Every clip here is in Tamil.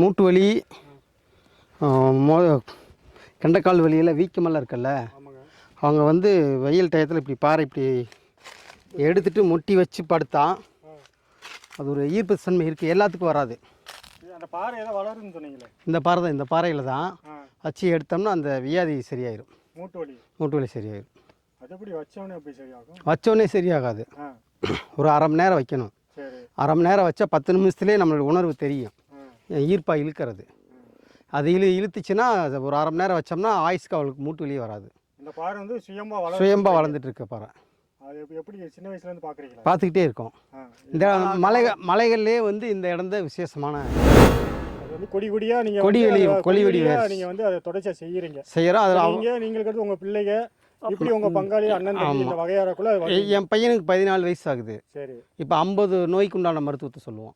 மூட்டு வலி மோ கெண்டைக்கால் வலியில் வீக்கமெல்லாம் இருக்குல்ல? அவங்க வந்து வெயில் டயத்தில் இப்படி பாறை இப்படி எடுத்துட்டு முட்டி வச்சு படுத்தா. அது ஒரு ஈர்ப்பு தன்மை இருக்குது எல்லாத்துக்கும் வராது. இந்த பாறை தான் இந்த பாறையில் தான் வச்சு எடுத்தோம்னா அந்த வியாதி சரியாயிரும். மூட்டு வலி மூட்டு வலி சரியாகும்? வச்சோடனே சரியாகாது. ஒரு அரை மணி நேரம் வைக்கணும். அரை மணி நேரம் வச்சா பத்து நிமிஷத்துலேயே நம்மளுக்கு உணர்வு தெரியும். ஈர்ப்பாக இழுக்கிறது. அது இழு இழுத்துச்சுன்னா ஒரு அரை மணி நேரம் வச்சோம்னா ஆயுஸ்க்கு அவளுக்கு மூட்டு வலியே வராது. இந்த பாறை வந்து சுயம்பா வளர்ந்துட்டு இருக்க. பாறை. எப்படி- சின்ன வயசுல இருந்து பாக்குறீங்களா? பார்த்துக்கிட்டே இருக்கோம். இந்த மலை மலைகள்லேயே வந்து இந்த இடம் தான் விசேஷமான வந்து கொடி கொடியா நீங்க கொடி வந்து வெளி- கொடி வெளி கொடியா வேர். நீங்க வந்து அதை தொடர்ச்சியா செய்யறீங்க. செய்கிறோம் அதில் அவ- நீங்க நீங்களுக்கு அடுத்து உங்க பிள்ளைங்க இப்படி உங்க பங்காளி அண்ணன் இந்த வகையாரக்குள்ள வந்து- என் பையனுக்கு பதினாலு வயசு ஆகுது. சரி. இப்போ ஐம்பது நோய்க்கு உண்டான மருத்துவத்தை சொல்லுவோம்.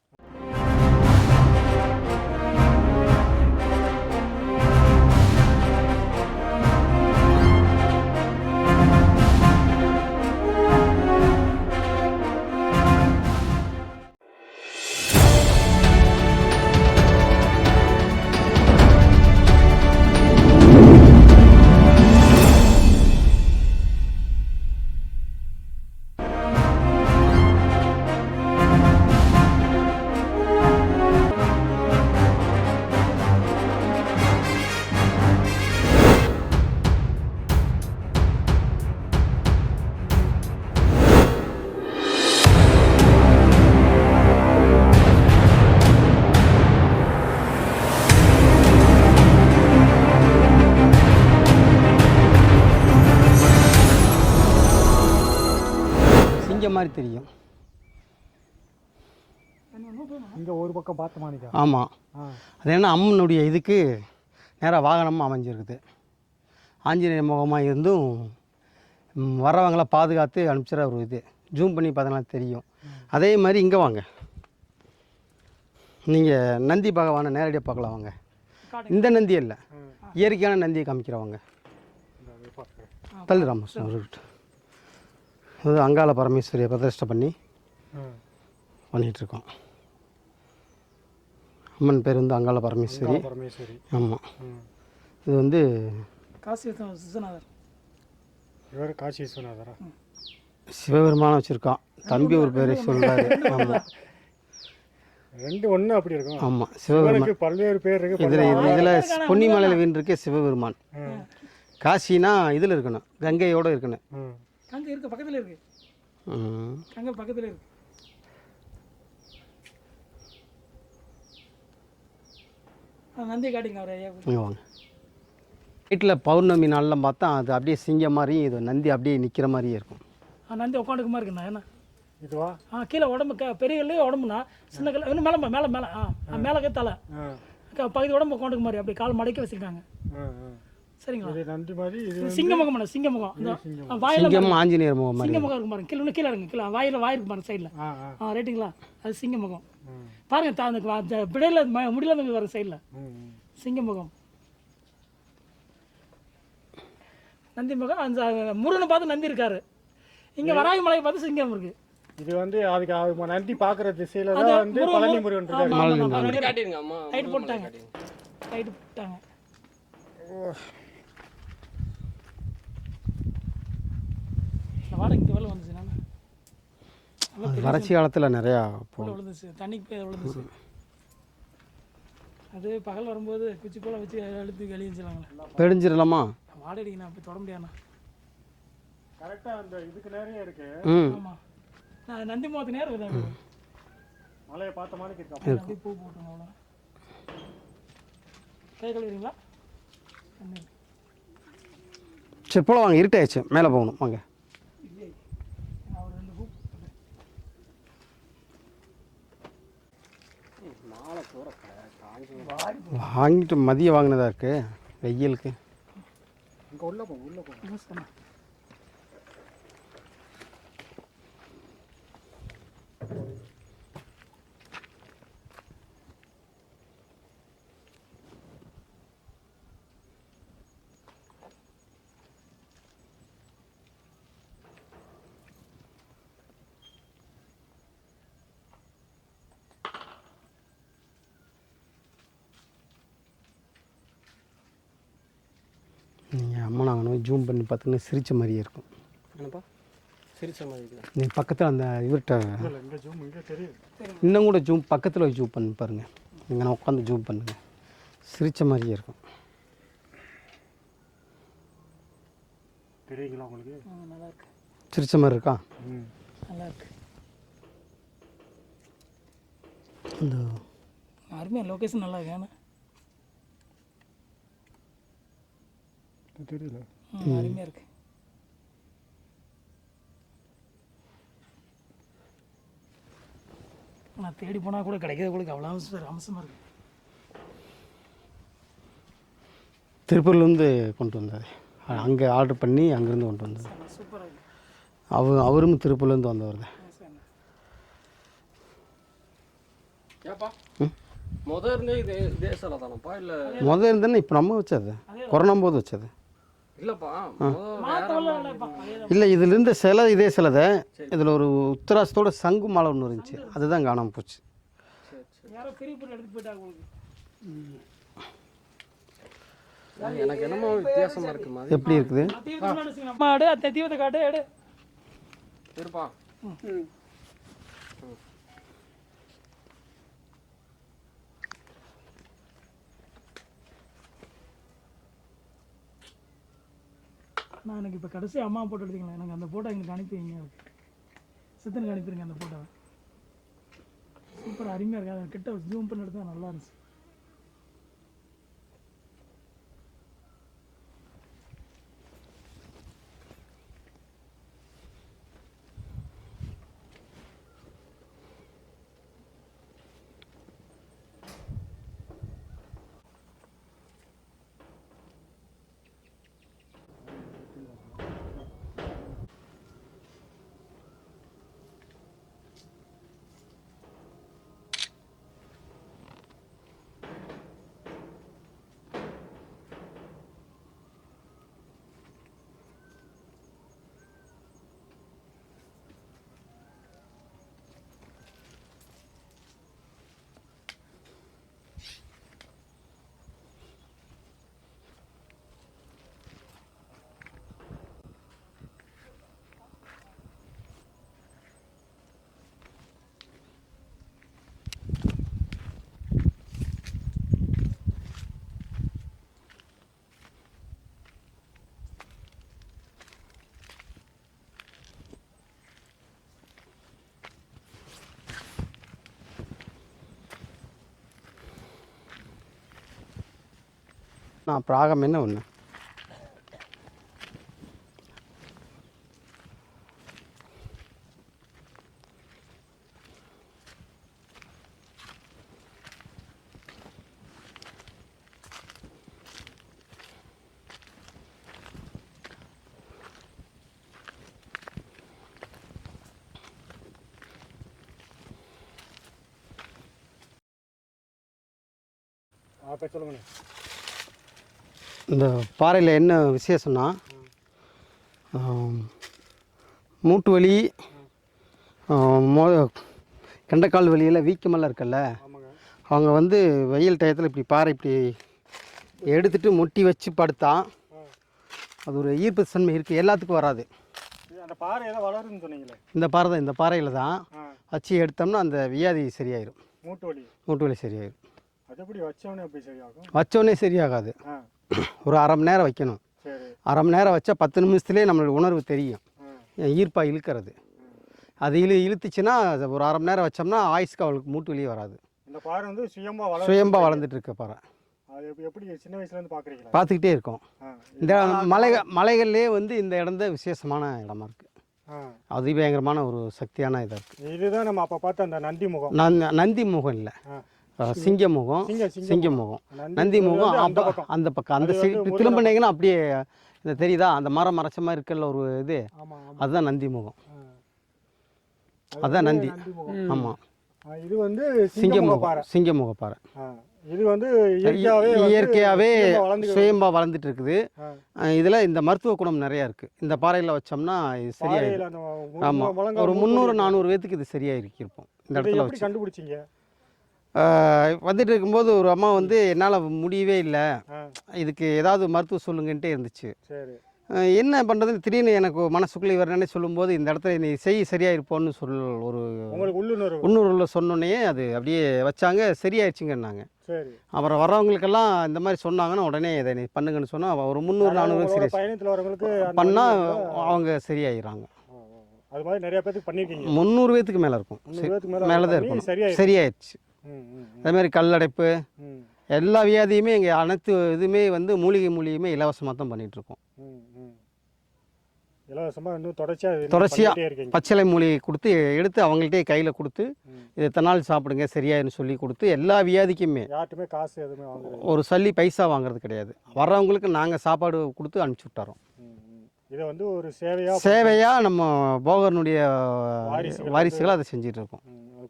மாதிரி தெரியும். இங்க ஒரு பக்கம் பார்த்த மாணிக்கா ஆமாம் அது என்ன அம்மனுடைய இதுக்கு நேராக வாகனமாக அமைஞ்சிருக்குது. ஆஞ்சநேய முகமாக இருந்தும் ம், வர்றவங்கள பாதுகாத்து அனுப்பிச்சிட ஒரு இது. ஜூம் பண்ணி பார்த்தனா தெரியும். அதே மாதிரி இங்கே வாங்க. நீங்கள் நந்தி பகவானை நேரடியாக பார்க்கலாம் வாங்க. இந்த நந்தி இல்லை. இயற்கையான நந்தியை காமிக்கிறவங்க. தள்ளு ராமகிருஷ்ணன் இது அங்காள பரமேஸ்வரியை பிரதிஷ்டை பண்ணி. பண்ணிகிட்ருக்கோம். அம்மன் பேர் வந்து அங்காள பரமேஸ்வரி. பரமேஸ்வரி. ஆமாம். இது வந்து காசி விஸ்வநாதர். இவர் காசி விஸ்வநாதரா சிவபெருமானம் வச்சுருக்கான். தம்பி ஒரு பேர் சொல்கிறாரு ஆமாம் ரெண்டு ஒண்ணு. அப்படி இருக்கும். ஆமாம் சிவபெருமான். பல்வேறு பேர் இருக்கு இதில் இதில் பொன்னிமலையில் வீண் இருக்கே சிவபெருமான். காசினா இதில் இருக்கணும். கங்கையோடு இருக்கணும். ம். அங்கே இருக்கு பக்கத்தில் இருக்கு. ம். அங்கே பக்கத்தில் இருக்கு. நந்தி காட்டிங்க அவர் ஐயா. இங்க வாங்க. வீட்டில் பௌர்ணமி நாளில் பார்த்தா அது அப்படியே சிங்கம் மாதிரியும் இது நந்தி அப்படியே நிற்கிற மாதிரியே இருக்கும். ஆ நந்தி உட்காந்துக்குமா இருக்குண்ணா என்ன? இதுவா? ஆ கீழே உடம்பு க பெரிய கல்லு உடம்புண்ணா. சின்ன கல்லு இன்னும் மேலே மேலே மேலே ஆ ஆ, மேலே கை தலை. பகுதி உடம்பு உட்காந்துக்கு மாதிரி அப்படி கால் மடக்கி வச்சிருக்காங்க. சரிங்களா? இது நன்றி மாதிரி இது இது சிங்க முகம் அண்ணா, சிங்க முகம் இந்த ஆ, வாயில சிங்கம் ஆஞ்சநேயர் முகம் மாதிரி. சிங்க முகம் இருக்கு பாருங்க. கீழே கீழே இருக்கு கீழே வாயில வாய் இருக்கு பாருங்க சைடில் ஆ ரைட்டுங்களா? அது சிங்க முகம் ம். பாருங்க தா- அந்த பிடையில முடியல வர சைடில் ம், ம். சிங்க முகம் நந்தி முகம் அந்த முருகனை பார்த்து நந்தி இருக்காரு. இங்க வராகி மலையை பார்த்து சிங்கம் இருக்கு. இது வந்து அதுக்கு அது நன்றி பாக்குற திசையில தான் வந்து பழனி முருகன். இருக்காரு. போட்டாங்க. லைட் போட்டாங்க. வாடகை இங்கே வெளில வந்துச்சு வறட்சி காலத்தில் நிறையா விழுந்துச்சு. தண்ணிக்கு போய் விழுந்துச்சு. அது பகல் வரும்போது குச்சி போல வச்சு அழுத்தி வெளியிச்சுலாங்களே பெடிஞ்சிடலாமா வாடகை நான் போய் தொட முடியாண்ணா கரெக்டா அந்த இதுக்கு நேரே இருக்கு. ஆமாம் நான் நந்தி முகத்து நேரம் இருக்குது மலையை பார்த்த மாதிரி இருக்கா. அப்படியே பூ போட்டுருங்க அவ்வளோ கை கழுவுறீங்களா? தண்ணி இருக்கு. சரி போல வாங்க. இருட்டாயிடுச்சு. மேலே போகணும். வாங்க நான் ஒரு ரெண்டு பூ வாங்கிட்டு மதியம் வாங்கினதா இருக்கு? வெயிலுக்கு. இங்க உள்ள போ உள்ள போ. அம்மா நாங்கள் ஜூம் பண்ணி பார்த்தீங்கன்னா சிரிச்ச மாதிரியே இருக்கும். என்னப்பா? மாதிரி நீ பக்கத்தில் அந்த இவர்கிட்ட இன்னும் கூட ஜூம் பக்கத்தில் ஜூம் பண்ணி பாருங்கள் நீங்கள் நான் உட்காந்து ஜூம் பண்ணுங்க. சிரிச்ச மாதிரியே இருக்கும். தெரியுங்களா உங்களுக்கு? ஆ, நல்லா இருக்கு. சிரிச்ச மாதிரி இருக்கா? ம். நல்லா இருக்கு. இந்த அருமையாக லொக்கேஷன் நல்லா இருக்கு ஏன்னா இது தெரியல. அருமையாக இருக்கு. நான் தேடி போனால் கூட கிடைக்கிறது கூட அவ்வளோ அவசரம் அம்சமாக இருக்கு. திருப்பூர்லேருந்து கொண்டு வந்தார். அங்கே ஆர்டர் பண்ணி அங்கேருந்து கொண்டு வந்தது அவர் அவரும் திருப்பூர்லேருந்து வந்தவர் தான். சரிண்ணா. ஏப்பா? முத இருந்தே இதே இதே சிலை தானப்பா? இல்லை முதல் இருந்தேன்னா இப்போ நம்ம வச்சது. கொரோனா போது வச்சது. இல்லை இதில் இருந்த சிலை இதே சிலை தான் இதில் ஒரு உத்தராசத்தோட சங்கு மாலை ஒன்று இருந்துச்சு. அதுதான் காணாமல் போச்சு. எனக்கு என்னமோ வித்தியாசமா இருக்கு மாதிரி. எப்படி இருக்குது? தீவத்தை காட்டு எடு. இருப்பா. நான் எனக்கு இப்போ கடைசி அம்மா ஃபோட்டோ எடுத்தீங்களா? எனக்கு அந்த ஃபோட்டோ எங்களுக்கு அனுப்பி வைங்க எனக்கு சித்தனுக்கு அனுப்பிடுங்க அந்த ஃபோட்டோவை சூப்பர் அருமையாக இருக்குது அதை கிட்ட ஜூம் பண்ணி எடுத்தால் நல்லா இருந்துச்சு. நான் பிராகம் என்ன ஒன்று அப்போ சொல்லுங்கண்ணே இந்த பாறையில் என்ன விசேஷம்னா மூட்டு வலி மோ கெண்டைக்கால் வலியெல்லாம் வீக்கமெல்லாம் இருக்குல்ல அவங்க வந்து வெயில் டயத்தில் இப்படி பாறை இப்படி எடுத்துட்டு முட்டி வச்சு படுத்தா அது ஒரு ஈர்ப்பு தன்மை இருக்குது எல்லாத்துக்கும் வராது. இந்த பாறை தான் இந்த பாறையில் தான் வச்சு எடுத்தோம்னா அந்த வியாதி சரியாயிரும். மூட்டு வலி. மூட்டு வலி சரியாகும்? வச்சோடனே சரியாகாது. ஒரு அரை மணி நேரம் வைக்கணும். அரை மணி நேரம் வச்சா பத்து நிமிஷத்துலேயே நம்மளோட உணர்வு தெரியும். ஈர்ப்பாக இழுக்கிறது. அது இழு இழுத்துச்சுன்னா ஒரு அரை மணி நேரம் வச்சோம்னா ஆயுஸ்க்கு அவளுக்கு மூட்டு வலியே வராது. இந்த பாறை வந்து சுயமாக வளர சுயம்பா வளர்ந்துட்டு இருக்க பாறை. எப்படி- சின்ன வயசுலேருந்து பார்க்குறீங்களா பார்த்துக்கிட்டே இருக்கோம். இந்த மலை மலைகள்லேயே வந்து இந்த இடம் தான் விசேஷமான இடமா இருக்குது அதிபயங்கரமான ஒரு சக்தியான இதாக இருக்குது இதுதான் நம்ம அப்போ பார்த்த அந்த நந்தி முகம். நந் நந்தி முகம் இல்லை. சிங்க முகம் சிங்க முகம் நந்தி முகம் அந்த பக்கம். அந்த திரும்பினீங்கன்னா அப்படியே இந்த தெரியுதா? அந்த மரம் மறைச்ச மாதிரி இருக்கல ஒரு இது? அதுதான் நந்தி முகம் அதான் நந்தி. ஆமாம் இது வந்து சிங்க சிங்க முக முகம் பாறை சிங்க முகப்பாறை ஆ, இது வந்து இயற்கையாகவே சுயம்பா வளர்ந்துட்டு இருக்குது. இதில் இந்த மருத்துவ குணம் நிறையா இருக்குது இந்த பாறையில் வச்சோம்னா இது சரியாயிடும் ஆமாம் ஒரு முந்நூறு. நானூறு பேத்துக்கு இது சரியாயிருக்கு இருப்போம் இந்த இடத்துல வச்சு. கண்டுபிடிச்சீங்க? வந்துட்டு இருக்கும்போது ஒரு அம்மா வந்து என்னால் முடியவே இல்லை. இதுக்கு ஏதாவது மருத்துவம் சொல்லுங்கன்ட்டே இருந்துச்சு. என்ன பண்ணுறதுன்னு திடீர்னு எனக்கு மனசுக்குள்ளே இவர் என்ன சொல்லும்போது இந்த இடத்துல நீ செய் சரியாக இருப்போன்னு சொல் ஒரு உள்ளூரில் சொன்னோன்னே அது அப்படியே வச்சாங்க சரியாயிடுச்சுங்கன்னாங்க சரி. அப்புறம் வர்றவங்களுக்கெல்லாம் இந்த மாதிரி சொன்னாங்கன்னா உடனே இதை நீ பண்ணுங்கன்னு சொன்னால் ஒரு முந்நூறு நானூறு சரி பண்ணால் அவங்க சரியாயிடுறாங்க. அது மாதிரி நிறைய பேத்துக்கு பண்ணிருக்கீங்க. முந்நூறு பேத்துக்கு மேலே இருக்கும். மேல தான் இருக்கும் சரியாயிடுச்சு. சரியாயிடுச்சு ம், ம், ம், அதே மாதிரி கல்லடைப்பு எல்லா வியாதியுமே இங்கே அனைத்து இதுவுமே வந்து மூலிகை மூலிகையுமே இலவசமாக தான் பண்ணிட்டு இருக்கோம் ம், ம். இலவசமா இன்னும் தொடர்ச்சியா இது தொடர்ச்சியா. பண்ணிட்டே இருக்கீங்க பச்சிலை மூலிகை கொடுத்து எடுத்து அவங்கள்ட்டே கையில் கொடுத்து. இது நாள் சாப்பிடுங்க சரியாயிருன்னு சொல்லி கொடுத்து எல்லா வியாதிக்குமே யார்ட்டுமே காசு எதுவுமே ஒரு சல்லி பைசா வாங்குறது கிடையாது வர்றவங்களுக்கு நாங்கள் சாப்பாடு கொடுத்து அனுப்பிச்சி விட்டுறோம். இதை வந்து ஒரு சேவையா சேவையாக நம்ம போகர்னுடைய வாரிசுகள் அதை செஞ்சுட்டு இருக்கோம்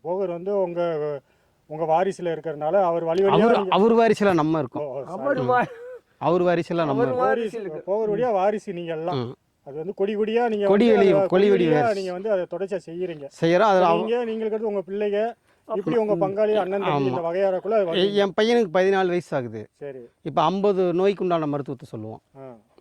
போகர் வந்து உங்க உங்க வாரிசுல இருக்கிறதுனால அவர் வழி வழியா அவர் வாரிசில் நம்ம இருக்கோம். அவர் வாரிசில் நம்ம அவர் இருக்கோம். வாரிசு போகர் வழியா வாரிசு நீங்க எல்லாம். அது வந்து கொடி கொடியா நீங்க கொடி வெளி- கொடி வெளி. நீங்க வந்து அதை தொடர்ச்சியா செய்யறீங்க. செய்கிறோம் அதில் நீங்க நீங்க இருக்கிறது உங்க பிள்ளைங்க இப்படி உங்க பங்காளி அண்ணன் தம்பி இந்த வகையாரக்குள்ள என் பையனுக்கு பதினாலு வயசு ஆகுது. சரி. இப்போ ஐம்பது நோய்க்கு உண்டான மருத்துவத்தை சொல்லுவோம்.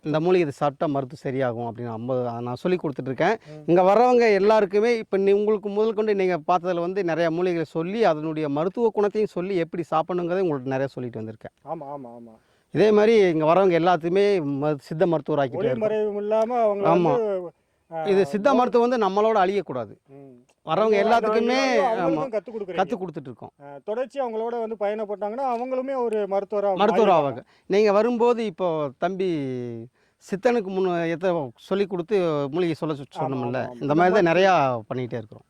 இந்த மூலிகை இதை சாப்பிட்டா மருத்துவம் சரியாகும் அப்படின்னு ஐம்பது நான் சொல்லி கொடுத்துட்ருக்கேன் இங்கே வர்றவங்க எல்லாருக்குமே இப்போ நீ உங்களுக்கு முதல் கொண்டு நீங்கள் பார்த்ததுல வந்து நிறைய மூலிகைகளை சொல்லி அதனுடைய மருத்துவ குணத்தையும் சொல்லி எப்படி சாப்பிடணுங்கிறதை உங்களுக்கு நிறைய சொல்லிட்டு வந்திருக்கேன் ஆமா ஆமா ஆமா இதே மாதிரி இங்கே வரவங்க எல்லாத்துக்குமே ம- சித்த மருத்துவர் ஆக்கிட்டே ஒளி இருக்கோம். மறைவும் இல்லாம அவங்க ஆமா. வந்து ஆ, இது சித்த மருத்துவம் வந்து நம்மளோட அழியக்கூடாது. வரவங்க எல்லாத்துக்குமே ஆமாம் கற்றுக் கொடுத்துட்டு இருக்கோம் தொடர்ச்சி அவங்களோட வந்து பயணப்பட்டாங்கன்னா அவங்களுமே ஒரு மருத்துவரா மருத்துவர் மாறிடுவாங்க. ஆவாங்க நீங்கள் வரும்போது இப்போ தம்பி சித்தனுக்கு முன் எத்த சொல்லி கொடுத்து மூலிகை சொல்ல சொன்னோம்ல. இந்த மாதிரி தான் நிறையா பண்ணிகிட்டே இருக்கிறோம்.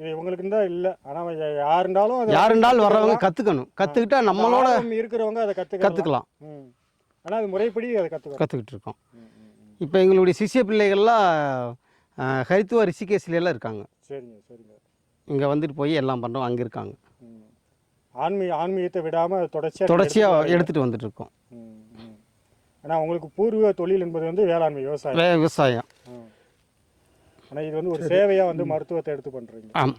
இது உங்களுக்கு தான் இல்ல. ஆனா யார் இருந்தாலும் அதை யாருண்டாலும் வர்றவங்க கற்றுக்கணும் கற்றுக்கிட்டா நம்மளோட இருக்கிறவங்க அதை கத்துக்கலாம். கற்றுக்கலாம் ம். ஆனா அது முறைப்படி அதை கத்துக்கலாம் கற்றுக்கிட்டு இருக்கோம். இப்போ எங்களுடைய சிஷ்ய பிள்ளைகள்லாம் ஹரித்துவா ரிஷிகேஷ்ல எல்லாம் இருக்காங்க. சரிங்க சரிங்க. இங்கே வந்துட்டு போய் எல்லாம் பண்ணுறோம் அங்கே இருக்காங்க. ஆன்மீக ஆன்மீகத்தை விடாம அதை தொடர்ச்சியா தொடர்ச்சியாக எடுத்துகிட்டு வந்துட்டு இருக்கோம். ம், ம். ஆனா உங்களுக்கு பூர்வீக தொழில் என்பது வந்து வேளாண்மை விவசாயம் விவசாயம் ம். ஆனா இது வந்து ஒரு சேவையா வந்து மருத்துவத்தை எடுத்து பண்றீங்க ஆம்